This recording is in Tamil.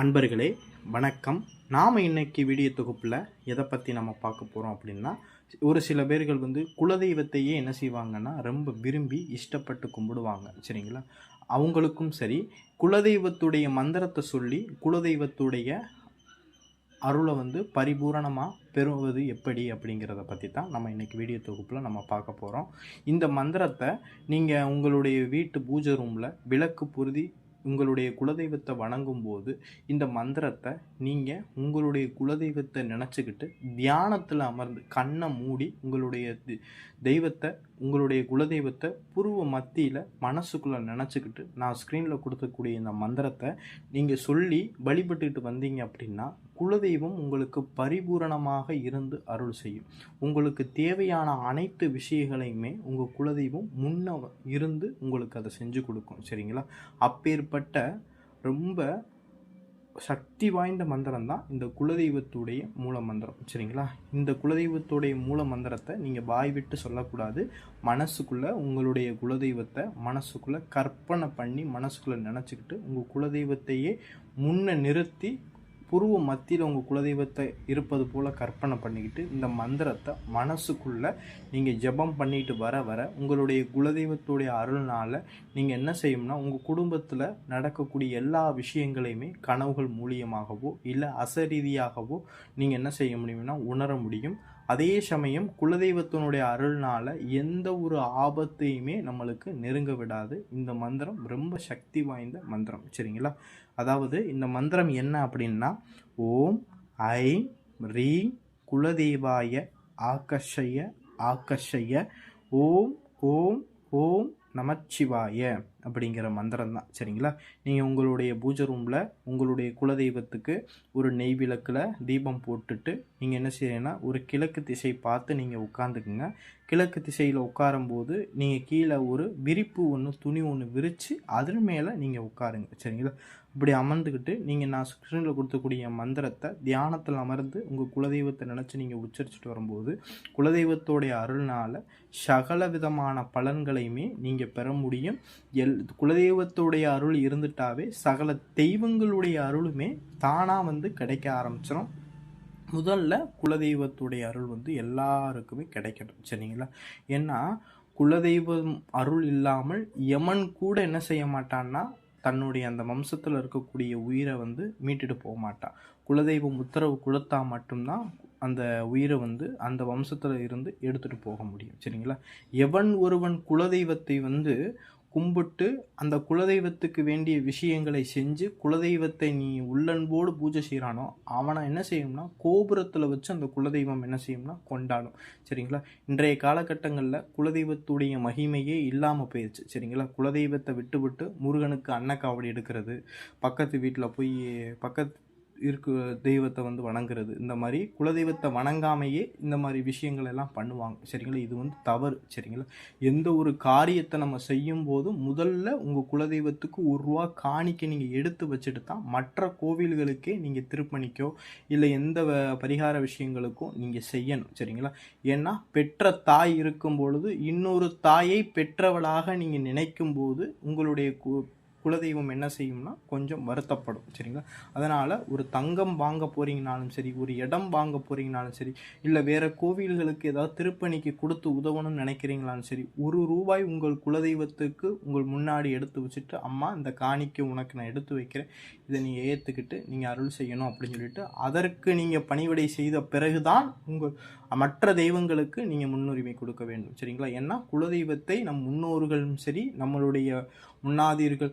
அன்பர்களே வணக்கம். நாம் இன்றைக்கி வீடியோ தொகுப்பில் எதை பற்றி நம்ம பார்க்க போகிறோம் அப்படின்னா ஒரு சில பேர்கள் வந்து குலதெய்வத்தையே என்ன செய்வாங்கன்னா ரொம்ப விரும்பி இஷ்டப்பட்டு கும்பிடுவாங்க. சரிங்களா? அவங்களுக்கும் சரி குலதெய்வத்துடைய மந்திரத்தை சொல்லி குலதெய்வத்துடைய அருளை வந்து பரிபூரணமாக பெறுவது எப்படி அப்படிங்கிறத பற்றி தான் நம்ம இன்றைக்கி வீடியோ தொகுப்பில் நம்ம பார்க்க போகிறோம் இந்த மந்திரத்தை நீங்கள் உங்களுடைய வீட்டு பூஜை ரூமில் விளக்கு பொருதி உங்களுடைய குலதெய்வத்தை வணங்கும் போது இந்த மந்திரத்தை நீங்கள் உங்களுடைய குலதெய்வத்தை நினச்சிக்கிட்டு தியானத்தில் அமர்ந்து கண்ணை மூடி உங்களுடைய தி- தெய்வத்தை உங்களுடைய குலதெய்வத்தை புருவ மத்தியில் மனசுக்குள்ளே நினச்சிக்கிட்டு நான் ஸ்க்ரீனில் கொடுத்தக்கூடிய இந்த மந்திரத்தை நீங்கள் சொல்லி வழிபட்டுக்கிட்டு வந்தீங்க அப்படின்னா குலதெய்வம் உங்களுக்கு பரிபூரணமாக இருந்து அருள் செய்யும். உங்களுக்கு தேவையான அனைத்து விஷயங்களையுமே உங்கள் குலதெய்வம் முன்ன இருந்து உங்களுக்கு அதை செஞ்சு கொடுக்கும். சரிங்களா? அப்பேற்பட்ட ரொம்ப சக்தி வாய்ந்த மந்திரம் தான் இந்த குலதெய்வத்துடைய மூல மந்திரம் சரிங்களா? இந்த குலதெய்வத்துடைய மூல மந்திரத்தை நீங்கள் வாய் விட்டு சொல்லக்கூடாது. மனசுக்குள்ளே உங்களுடைய குலதெய்வத்தை மனசுக்குள்ளே கற்பனை பண்ணி மனசுக்குள்ளே நினச்சிக்கிட்டு உங்கள் குலதெய்வத்தையே முன்ன நிறுத்தி புருவ மத்தியில் உங்கள் குலதெய்வத்தை இருப்பது போல் கற்பனை பண்ணிக்கிட்டு இந்த மந்திரத்தை மனசுக்குள்ளே நீங்கள் ஜெபம் பண்ணிட்டு வர வர உங்களுடைய குலதெய்வத்துடைய அருள்னால் நீங்கள் என்ன செய்யணும்னா உங்கள் குடும்பத்தில் நடக்கக்கூடிய எல்லா விஷயங்களையுமே கனவுகள் மூலியமாகவோ இல்லை அசரீதியாகவோ நீங்கள் என்ன செய்ய முடியும்னா உணர முடியும். அதே சமயம் குலதெய்வத்தினுடைய அருள்னால் எந்த ஒரு ஆபத்தையுமே நம்மளுக்கு நெருங்க விடாது. இந்த மந்திரம் ரொம்ப சக்தி வாய்ந்த மந்திரம். சரிங்களா? அதாவது இந்த மந்திரம் என்ன அப்படின்னா ஓம் ஐம் ரீம் குலதெய்வாய ஆகர்ஷய ஆகர்ஷய ஓம் ஓம் ஓம் நமச்சிவாய அப்படிங்கிற மந்திரம் தான் சரிங்களா? நீங்கள் உங்களுடைய பூஜை ரூமில் உங்களுடைய குலதெய்வத்துக்கு ஒரு நெய் விளக்கில் தீபம் போட்டுட்டு நீங்கள் என்ன செய்யணும்னா ஒரு கிழக்கு திசை பார்த்து நீங்கள் உட்காந்துக்குங்க கிழக்கு திசையில் உட்காரும்போது நீங்கள் கீழே ஒரு விரிப்பு ஒன்று துணி ஒன்று விரித்து அதன் மேலே நீங்கள் உட்காருங்க. சரிங்களா? இப்படி அமர்ந்துக்கிட்டு நீங்கள் நான் ஸ்க்ரீனில் கொடுத்தக்கூடிய மந்திரத்தை தியானத்தில் அமர்ந்து உங்கள் குலதெய்வத்தை நினச்சி நீங்கள் உச்சரிச்சுட்டு வரும்போது குலதெய்வத்தோடைய அருள்னால் சகல விதமான பலன்களையுமே நீங்கள் பெற முடியும். எல் குலதெய்வத்துடைய அருள் இருந்துட்டாவே சகல தெய்வங்களுடைய அருளுமே தானாக வந்து கிடைக்க ஆரம்பிச்சிடும் முதல்ல குலதெய்வத்துடைய அருள் வந்து எல்லாருக்குமே கிடைக்கணும் சரிங்களா? ஏன்னா குலதெய்வம் அருள் இல்லாமல் யமன் கூட என்ன செய்ய மாட்டான்னா தன்னுடைய அந்த வம்சத்தில் இருக்கக்கூடிய உயிரை வந்து மீட்டுட்டு போக மாட்டான் குலதெய்வம் உத்தரவு கொடுத்தா மட்டும்தான் அந்த உயிரை வந்து அந்த வம்சத்தில் இருந்து எடுத்துகிட்டு போக முடியும். சரிங்களா? எவன் ஒருவன் குலதெய்வத்தை வந்து கும்பிட்டு அந்த குலதெய்வத்துக்கு வேண்டிய விஷயங்களை செஞ்சு குலதெய்வத்தை நீ உள்ளன்போடு பூஜை செய்கிறானோ அவனை என்ன செய்யும்னா கோபுரத்தில் வச்சு அந்த குலதெய்வம் என்ன செய்யும்னா கொண்டாடும். சரிங்களா? இன்றைய காலகட்டங்களில் குலதெய்வத்துடைய மகிமையே இல்லாமல் போயிடுச்சு சரிங்களா? குலதெய்வத்தை விட்டு விட்டு முருகனுக்கு அன்னக்காவடி எடுக்கிறது பக்கத்து வீட்டில் போய் பக்கத்து இருக்கு தெய்வத்தை வந்து வணங்குறது. இந்த மாதிரி குலதெய்வத்தை வணங்காமையே இந்த மாதிரி விஷயங்கள் எல்லாம் பண்ணுவாங்க. சரிங்களா? இது வந்து தவறு. சரிங்களா? எந்த ஒரு காரியத்தை நம்ம செய்யும் போது முதல்ல உங்கள் குலதெய்வத்துக்கு ஒரு ரூபா காணிக்க நீங்கள் எடுத்து வச்சுட்டு தான் மற்ற கோவில்களுக்கே நீங்கள் திருப்பணிக்கோ இல்லை எந்த வ- பரிகார விஷயங்களுக்கும் நீங்கள் செய்யணும். சரிங்களா? ஏன்னா பெற்ற தாய் இருக்கும் பொழுது இன்னொரு தாயை பெற்றவளாக நீங்கள் நினைக்கும் போது உங்களுடைய கு குலதெய்வம் என்ன செய்யும்னா கொஞ்சம் வருத்தப்படும் சரிங்களா? அதனால் ஒரு தங்கம் வாங்க போகிறீங்கனாலும் சரி ஒரு இடம் வாங்க போகிறீங்கனாலும் சரி இல்லை வேறு கோவில்களுக்கு ஏதாவது திருப்பணிக்கு கொடுத்து உதவணும்னு நினைக்கிறீங்களாலும் சரி ஒரு ரூபாய் உங்கள் குலதெய்வத்துக்கு உங்கள் முன்னாடி எடுத்து வச்சுட்டு அம்மா இந்த காணிக்கை உனக்கு நான் எடுத்து வைக்கிறேன். இதை நீங்கள் ஏற்றுக்கிட்டு நீங்கள் அருள் செய்யணும் அப்படின்னு சொல்லிட்டு அதற்கு நீங்கள் பணிவிடை செய்த பிறகு தான் உங்கள் மற்ற தெய்வங்களுக்கு நீங்கள் முன்னுரிமை கொடுக்க வேண்டும் சரிங்களா? ஏன்னா குலதெய்வத்தை நம் முன்னோர்களும் சரி நம்மளுடைய முன்னாதீர்கள்